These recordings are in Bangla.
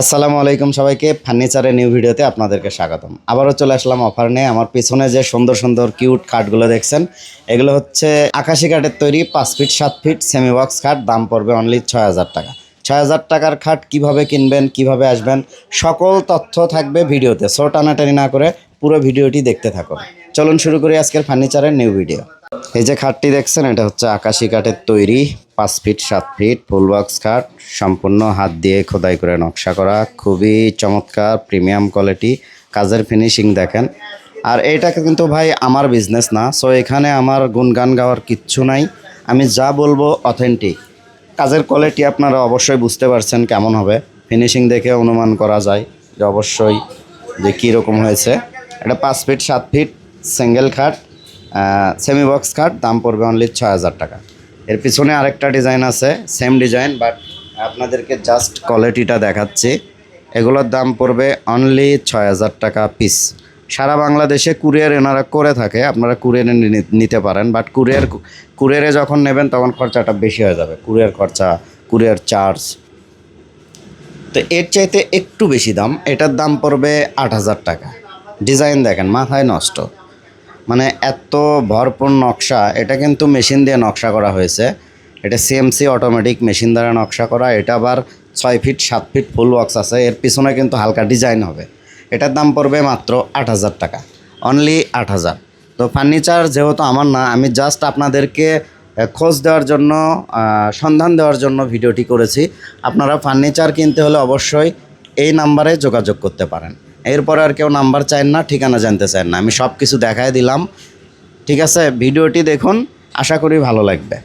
আসসালামু আলাইকুম সবাইকে, ফার্নিচারের নিউ ভিডিওতে আপনাদেরকে স্বাগতম। আবারও চলে আসলাম অফার নিয়ে। আমার পিছনে যে সুন্দর সুন্দর কিউট খাটগুলো দেখছেন, এগুলো হচ্ছে আকাশি কাঠের তৈরি, পাঁচ ফিট সাত ফিট সেমি বক্স খাট দাম পড়বে অনলি ছয় হাজার টাকা। ছয় হাজার টাকার খাট কীভাবে কিনবেন, কীভাবে আসবেন, সকল তথ্য থাকবে ভিডিওতে সো টানাটানি না করে পুরো ভিডিওটি দেখতে থাকুন চলুন শুরু করি আজকের ফার্নিচারের নিউ ভিডিও এই যে খাটটি দেখছেন, এটা হচ্ছে আকাশি কাঠের তৈরি, পাঁচ ফিট সাত ফিট ফুল বক্স খাট, সম্পূর্ণ হাত দিয়ে খোদাই করে নকশা করা, খুবই চমৎকার প্রিমিয়াম কোয়ালিটি কাজের ফিনিশিং দেখেন। আর এইটা কিন্তু ভাই আমার বিজনেস না সো এখানে আমার গুনগান গাওয়ার কিচ্ছু নাই। আমি যা বলব অথেন্টিক কাজের কোয়ালিটি আপনারা অবশ্যই বুঝতে পারছেন কেমন হবে। ফিনিশিং দেখে অনুমান করা যায় যে অবশ্যই যে কীরকম হয়েছে। এটা পাঁচ ফিট সাত ফিট সিঙ্গেল খাট সেমি বক্স খাট, দাম পড়বে অনলি ছয় হাজার টাকা। এর পিছনে আরেকটা ডিজাইন আছে সেম ডিজাইন বাট আপনাদেরকে জাস্ট কোয়ালিটিটা দেখাচ্ছি। এগুলোর দাম পড়বে অনলি ছয় হাজার টাকা পিস সারা বাংলাদেশে কুরিয়ার এনারা করে থাকে, আপনারা কুরিয়ারে নিতে পারেন বাট কুরিয়ার কুরিয়ারে যখন নেবেন, তখন খরচাটা বেশি হয়ে যাবে কুরিয়ার খরচা কুরিয়ার চার্জ তো এর চাইতে একটু বেশি দাম, এটার দাম পড়বে আট হাজার টাকা। ডিজাইন দেখেন, মাথায় নষ্ট। মানে এত ভরপুর নকশা, এটা কিন্তু মেশিন দিয়ে নকশা করা হয়েছে। এটা সিএমসি অটোমেটিক মেশিন দ্বারা নকশা করা, এটা আবার ছয় ফিট, সাত ফিট ফুল বক্স আছে, এর পিছনে কিন্তু হালকা ডিজাইন হবে। এটার দাম পড়বে মাত্র আট হাজার টাকা অনলি আট হাজার। তো ফার্নিচার যেহেতু আমার না, আমি জাস্ট আপনাদেরকে খোঁজ দেওয়ার জন্য সন্ধান দেওয়ার জন্য ভিডিওটি করেছি। আপনারা ফার্নিচার কিনতে হলে অবশ্যই এই নাম্বারে যোগাযোগ করতে পারেন। এরপর আর কেউ নাম্বার চান না, ঠিকানা জানতে চান না। আমি সব কিছু দেখায় দিলাম। ঠিক আছে, ভিডিওটি দেখুন, আশা করি ভালো লাগবে।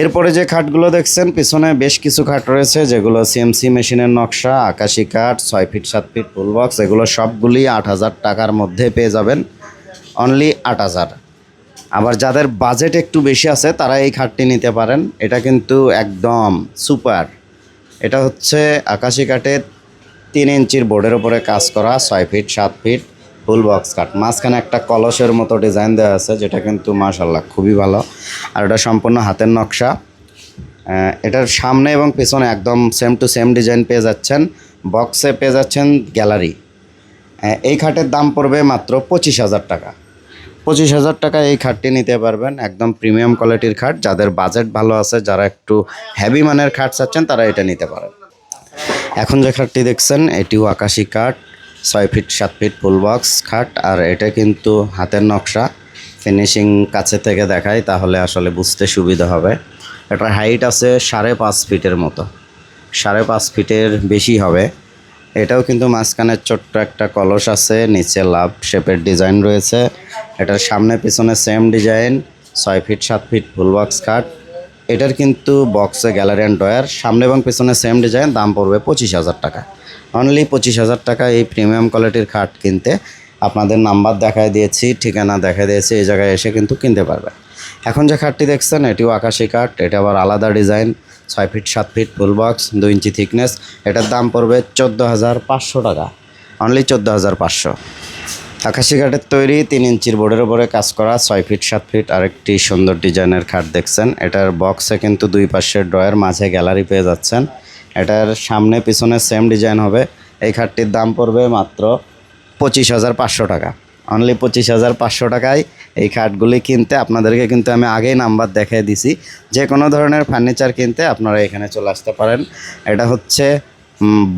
এরপরে যে খাটগুলো দেখছেন, পিছনে বেশ কিছু খাট রয়েছে, যেগুলো সিএমসি মেশিনের নকশা, আকাশি কাঠ, ছয় ফিট, সাত ফিট, ফুল বক্স, এগুলো সবগুলি আট হাজার টাকার মধ্যে পেয়ে যাবেন। অনলি আট হাজার। আবার যাদের বাজেট একটু বেশি আছে, তারা এই খাটটি নিতে পারেন। এটা কিন্তু একদম সুপার এটা হচ্ছে আকাশি কাঠের তিন ইঞ্চির বোর্ডের উপরে কাজ করা, ছয় ফিট সাত ফিট ফুল বক্স কাঠ মাঝখানে একটা কলসের মতো ডিজাইন দেওয়া আছে, যেটা কিন্তু মাশাল্লাহ খুবই ভালো। আর এটা সম্পূর্ণ হাতের নকশা। এটার সামনে এবং পেছনে একদম সেম টু সেম ডিজাইন পেয়ে যাচ্ছেন। বক্সে পেয়ে যাচ্ছেন গ্যালারি এই খাটের দাম পড়বে মাত্র পঁচিশ হাজার টাকা। পঁচিশ হাজার টাকা এই খাটটি নিতে পারবেন, একদম প্রিমিয়াম কোয়ালিটির খাট। যাদের বাজেট ভালো আছে, যারা একটু হ্যাভি মানের খাট চাচ্ছেন, তারা এটা নিতে পারেন। এখন যে খাটটি দেখছেন, এটিও আকাশি কাঠ ছয় ফিট, সাত ফিট ফুল বক্স খাট, আর এটা কিন্তু হাতের নকশা। ফিনিশিং কাছে থেকে দেখাই, তাহলে আসলে বুঝতে সুবিধা হবে। এটার হাইট আছে সাড়ে পাঁচ ফিটের মতো। সাড়ে পাঁচ ফিটের বেশি হবে। এটাও কিন্তু মাঝখানে ছোট্ট একটা কলস আছে, নিচে লাভ শেপের ডিজাইন রয়েছে। এটার সামনে পিছনে সেম ডিজাইন ছয় ফিট, সাত ফিট ফুল বক্স কাঠ এটার কিন্তু বক্সে গ্যালারি অ্যান্ড ডয়ার সামনে এবং পেছনে সেম ডিজাইন দাম পড়বে পঁচিশ হাজার টাকা। অনলি পঁচিশ হাজার টাকা এই প্রিমিয়াম কোয়ালিটির খাট কিনতে আপনাদের নাম্বার দেখায় দিয়েছি, ঠিকানা দেখা দিয়েছি, এই জায়গায় এসে কিন্তু কিনতে পারবে। এখন যে খাটটি দেখছেন, এটিও আকাশি কাঠ এটা আবার আলাদা ডিজাইন ছয় ফিট সাত ফিট ফুল বক্স দুই ইঞ্চি থিকনেস এটার দাম পড়বে চোদ্দ হাজার পাঁচশো টাকা। অনলি চোদ্দ হাজার পাঁচশো। আকাশি কাঠের তৈরি তিন ইঞ্চির বোর্ডের উপরে কাজ করা, ছয় ফিট, সাত ফিট, আরেকটি সুন্দর ডিজাইনের খাট দেখছেন। এটার বক্সে কিন্তু দুই পাশের ড্রয়ের, মাঝে গ্যালারি পেয়ে যাচ্ছেন। এটার সামনে পিছনে সেম ডিজাইন হবে। এই খাটটির দাম পড়বে মাত্র পঁচিশ হাজার পাঁচশো টাকা। অনলি পঁচিশ হাজার পাঁচশো টাকায় এই খাটগুলি কিনতে আপনাদেরকে কিন্তু আমি আগেই নাম্বার দেখিয়ে দিছি। যে কোনো ধরনের ফার্নিচার কিনতে আপনারা এখানে চলে আসতে পারেন। এটা হচ্ছে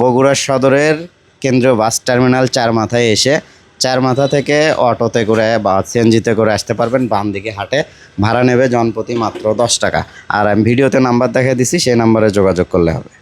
বগুড়া সদরের কেন্দ্রীয় বাস টার্মিনাল চার মাথায় এসে চার মাথা থেকে অটোতে করে বা সিএনজিতে করে আসতে পারবেন, বাম দিকে হাটে। ভাড়া নেবে জনপ্রতি মাত্র দশ টাকা। আর আমি ভিডিওতে নাম্বার দেখে দিছি, সেই নাম্বারে যোগাযোগ করলে হবে।